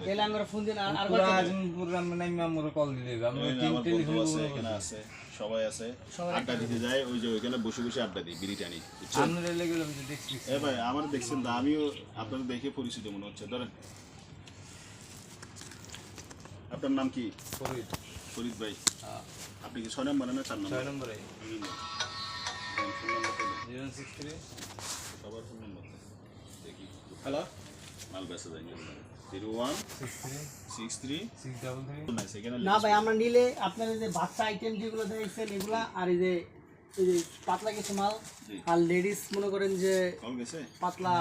তাহলে আমরা ফোন দিন আর আর আজ পুরা আমরা কল দিলে আমরা তিন টেলিফোন আছে এখানে আছে সবাই আছে। আড্ডা দিতে যায় ওই যে ওইখানে বসে বসে আড্ডা দিই বিড়ি টানি বুঝছেন লেগে গেলাম দেখছি এ ভাই আমার দেখছেন তো আমিও আপনাদের দেখে পরিচিত মনে হচ্ছে। ধরেন আপনার নাম কি? ফরিদ। ফরিদ ভাই। হ্যাঁ। আপনি কি ছয় নম্বরে না চার নম্বর? ছয় নম্বরে। Zero six three. সবার ফোন নম্বর দেখি। হ্যালো মাল বেসে যায় জিরো ওয়ান সিক্স থ্রি না ভাই আমরা নিলে আপনার এই যে বাচ্চা আইটেম যেগুলো দেখছেন এগুলা আর এই যে এই যে পাতলা কিছু মাল আর লেডিস মনে করেন যে পাতলা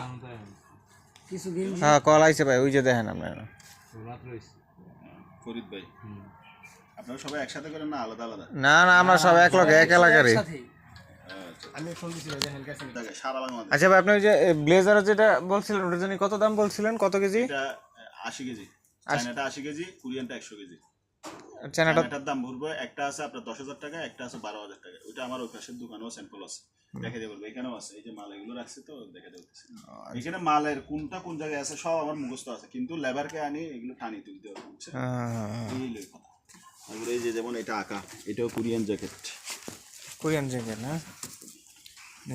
কিছু গেঞ্জি হ্যাঁ কল আইছে ভাই ওই যে দেখেন আপনারা। ফরিদ ভাই। আপনারা সবাই একসাথে করেন না আলাদা আলাদা? না না আমরা সব এক লগে এক এলাকারই। আচ্ছা। আচ্ছা ভাই আপনি ওই যে ব্লেজার যেটা বলছিলেন ওটার জন্য কত দাম বলছিলেন? কত কেজি? আশি কেজি চায়নাটা আশি কেজি কোরিয়ানটা একশো কেজি। চায়নাটার দাম ভরবো একটা আছে আপনার দশ হাজার টাকা একটা আছে বারো হাজার টাকা। ওইটা আমার ওই পাশের দোকানেও স্যাম্পল আছে। দেখে দেবো এখানেও আছে এই যে মাল এগুলো রাখছে তো দেখে দেবো এখানে মালের কোনটা কোন জায়গায় আছে সব আমার মুখস্থ আছে কিন্তু লেবারকে আনি এগুলো টানি তুলতে হবে বুঝছেন? এই লই কথা। তারপরে এই যে যেমন এটা আঁকা এটাও কোরিয়ান জ্যাকেট। কোরিয়ান জ্যাকেট না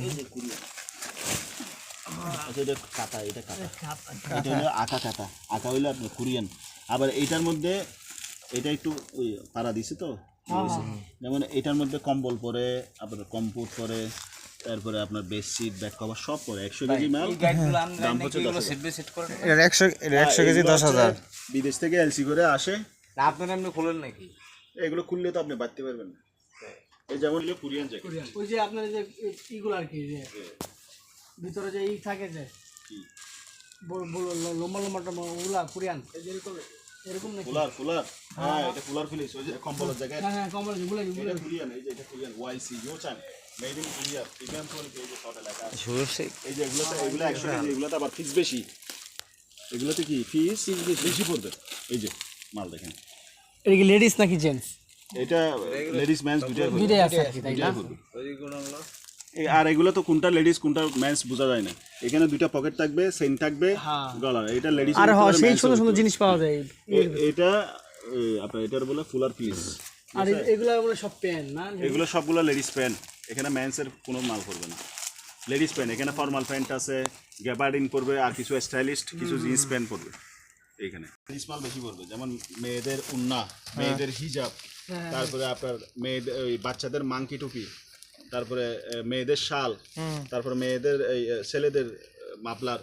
এই যে কোরিয়ান। আচ্ছা এটা কাটা এটা কাটা। এটা হলো আঁকা কাটা। আঁকা হইল আপনার কোরিয়ান। আবার এইটার মধ্যে এটা একটু ওই পাড়া দিছে তো? যেমন এটার মধ্যে কম্বল পরে আপনার কম্পুট পরে তারপরে আপনার বেডশিট ব্যাগ কভার সব পরে। একশো কেজি মাল দাম হচ্ছে এটা একশো কেজি দশ হাজার। বিদেশ থেকে এলসি করে আসে। আপনারা এমনি খোলেন নাকি? এগুলো খুললে তো আপনি বাড়তে পারবেন না। এই যেমন হলো কোরিয়ান জ্যাকেট ওই যে আপনার যে ইগুলো আর কি যে ভিতরে যে ই থাকে যে লম্বা লম্বা টম্বা ওগুলা কোরিয়ান। এই এরকম এরকম নাকি? ফুলার ফুলার হ্যাঁ। এটা ফুলার ফিলিস ওই যে কম্বলের জ্যাকেট হ্যাঁ হ্যাঁ যেগুলো এটা কোরিয়ান এই যে এটা Korean YC ইউচান made in Korea premium quality এই যে শর্ট লেখা আছে। এই যে এগুলোতে এগুলো একশো কেজি এগুলোতে আবার ফিস বেশি। এগুলোতে কি? ফিস বেশি পড়বে। এই যে মাল দেখেন। এটা কি লেডিস নাকি জেন্টস এটা লেডিস ম্যান্স দুটাই পড়বে। দুইটাই আছে তাই না? পড়বে। ওইগুলো হলো আর এগুলো তো কোনটা লেডিস কোনটা মেন্স বোঝা যায় না। এখানে দুইটা পকেট থাকবে সেন থাকবে হ্যাঁ। গলার এটা লেডিস আর হ সেই সুন্দর সুন্দর জিনিস পাওয়া যায়। এটা আপনার এটার বলে ফুলার পিস আর এগুলা বলে সব প্যান না? এগুলো সবগুলো লেডিস প্যান্ট এখানে মেন্সের কোনো মাল করবে না। লেডিস প্যান্ট এখানে ফর্মাল প্যান্ট আছে গ্যাবার্ডিন পরবে আর কিছু স্টাইলিস্ট কিছু জিন্স প্যান্ট পরবে এইখানে লেডিস মাল বেশি পড়বে যেমন মেয়েদের উন্না মেয়েদের হিজাব তারপরে আপনার মেয়েদের ওই বাচ্চাদের মাংকি টুপি। তারপরে মেয়েদের শাল তারপরে মেয়েদের এই ছেলেদের মাপলার।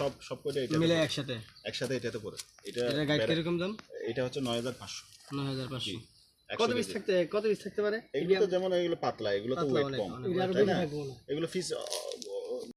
সব সব কোটা এটা মিলে একসাথে? একসাথে এটাতে পড়ে। এটা এটা গাইড কীরকম দাম? এটা হচ্ছে নয় হাজার পাঁচশো। নয় হাজার পাঁচশো। একশো কত পিস থাকতে কত পিস থাকতে পারে? এগুলো তো যেমন এগুলো পাতলা এগুলো তো ওয়েট কম। এগুলো ফিস